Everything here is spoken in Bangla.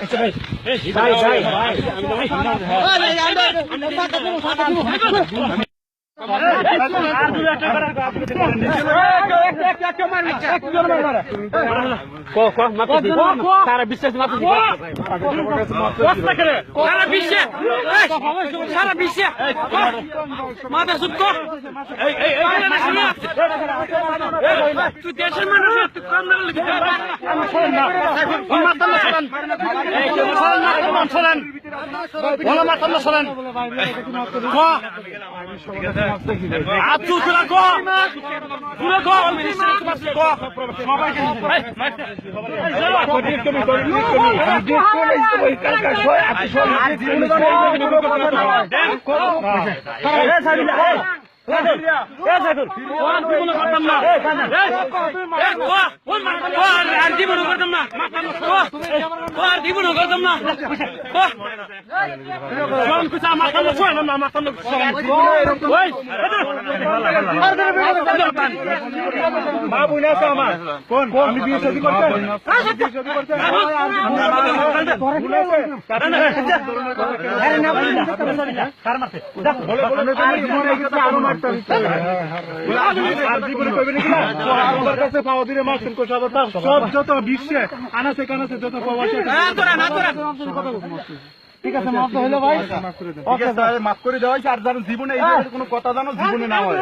ભાઈ সারা বিশ্বাস সারা বিশ্বে সারা বিশ্বে মাথা সুপ্ত তুই দেশের মানুষ তুই কম আচ্ছু তোরা ক তোরা ক জীবন করতাম না জীবন করতাম না শোন কিছু আমার সামনে শোন না আমার সামনে বাবু না তো আমার কোন কোন বিয়ে শাদী করতে বিয়ে শাদী করতে সব যত বিশ্বে আনাছে কানাছে যত প্রবাসী ঠিক আছে মাফ হইল ভাই মাফ করে দেওয়া হয়েছে আর যেন জীবনে এই ধরনের কোনো কথা যেন জীবনে না হয়